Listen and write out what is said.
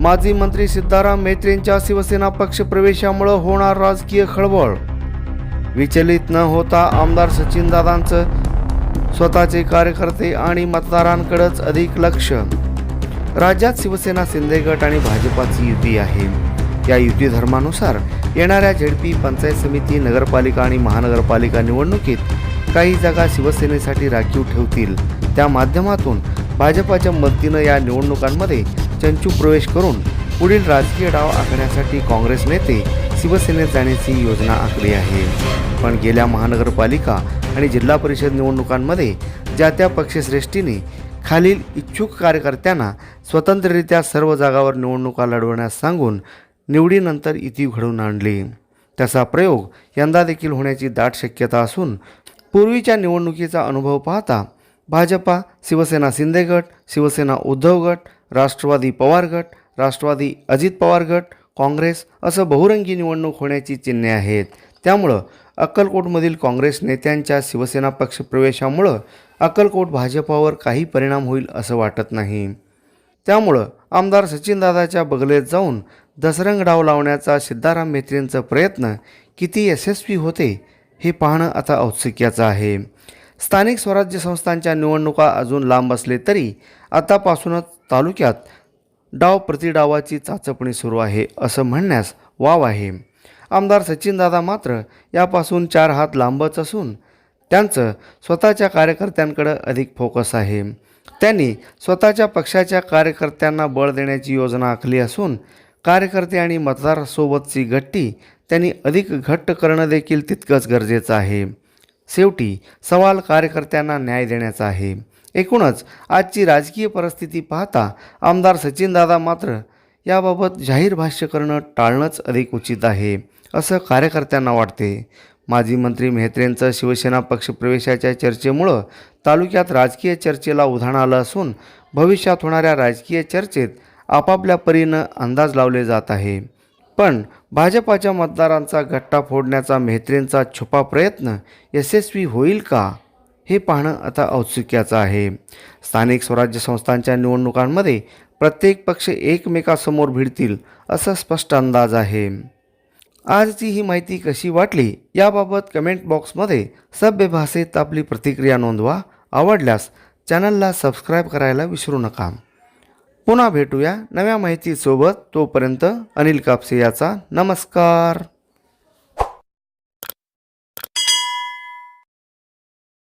माजी मंत्री सिद्धाराम मेत्रेंच्या शिवसेना पक्षप्रवेशामुळे होणार राजकीय खळबळ. विचलित न होता आमदार सचिनदादांचं स्वतःचे कार्यकर्ते आणि मतदारांकडेच अधिक लक्ष. राज्यात शिवसेना शिंदे गट आणि भाजपाची युती आहे. या युती धर्मानुसार येणाऱ्या झेडपी पंचायत समिती नगरपालिका आणि महानगरपालिका निवडणुकीत काही जागा शिवसेनेसाठी राखीव ठेवतील. त्या माध्यमातून भाजपाच्या मदतीनं या निवडणुकांमध्ये चंचू प्रवेश करून पुढील राजकीय डाव आखण्यासाठी काँग्रेस नेते शिवसेनेत जाण्याची योजना आखली आहे. पण गेल्या महानगरपालिका आणि जिल्हा परिषद निवडणुकांमध्ये ज्या त्या पक्षश्रेष्ठीने खालील इच्छुक कार्यकर्त्यांना स्वतंत्ररित्या सर्व जागावर निवडणुका लढवण्यास सांगून निवडीनंतर इती घडवून आणली. त्याचा प्रयोग यंदा देखील होण्याची दाट शक्यता असून पूर्वीच्या निवडणुकीचा अनुभव पाहता भाजपा शिवसेना शिंदे गट शिवसेना उद्धव गट राष्ट्रवादी पवार गट राष्ट्रवादी अजित पवार गट काँग्रेस असं बहुरंगी निवडणूक होण्याची चिन्हे आहेत. त्यामुळं अक्कलकोटमधील काँग्रेस नेत्यांच्या शिवसेना पक्ष प्रवेशामुळं अक्कलकोट भाजपावर काही परिणाम होईल असं वाटत नाही. त्यामुळं आमदार सचिनदादाच्या बगलेत जाऊन दसरंग डाव लावण्याचा सिद्धाराम मेत्रींचा प्रयत्न किती यशस्वी होते हे पाहणं आता औत्सुक्याचं आहे. स्थानिक स्वराज्य संस्थांच्या निवडणुका अजून लांब असले तरी आतापासूनच तालुक्यात डाव प्रतिडावाची चाचपणी सुरू आहे असं म्हणण्यास वाव आहे. आमदार सचिनदादा मात्र यापासून चार हात लांबच असून त्यांचं स्वतःच्या कार्यकर्त्यांकडं अधिक फोकस आहे. त्यांनी स्वतःच्या पक्षाच्या कार्यकर्त्यांना बळ देण्याची योजना आखली असून कार्यकर्ते आणि मतदारासोबतची गट्टी त्यांनी अधिक घट्ट करणं देखील तितकंच गरजेचं आहे. शेवटी सवाल कार्यकर्त्यांना न्याय देण्याचा आहे. एकूणच आजची राजकीय परिस्थिती पाहता आमदार सचिनदादा मात्र याबाबत जाहीर भाष्य करणं टाळणंच अधिक उचित आहे असं कार्यकर्त्यांना वाटते. माजी मंत्री मेहत्रेंचं शिवसेना पक्षप्रवेशाच्या चर्चेमुळं तालुक्यात राजकीय चर्चेला उधाण आलं असून भविष्यात होणाऱ्या राजकीय चर्चेत आपापल्या परीनं अंदाज लावले जात आहे. पण भाजपाच्या मतदारांचा गट्टा फोडण्याचा मेहत्रेंचा छुपा प्रयत्न यशस्वी होईल का हे पाहणं आता औत्सुक्याचं आहे. स्थानिक स्वराज्य संस्थांच्या निवडणुकांमध्ये प्रत्येक पक्ष एकमेकासमोर भिडतील असा स्पष्ट अंदाज आहे. आजची ही माहिती कशी वाटली याबाबत कमेंट बॉक्समध्ये सभ्य भाषेत आपली प्रतिक्रिया नोंदवा. आवडल्यास चॅनलला सबस्क्राईब करायला विसरू नका. पुन्हा भेटूया नव्या माहितीसोबत तोपर्यंत अनिल कापसे याचा नमस्कार.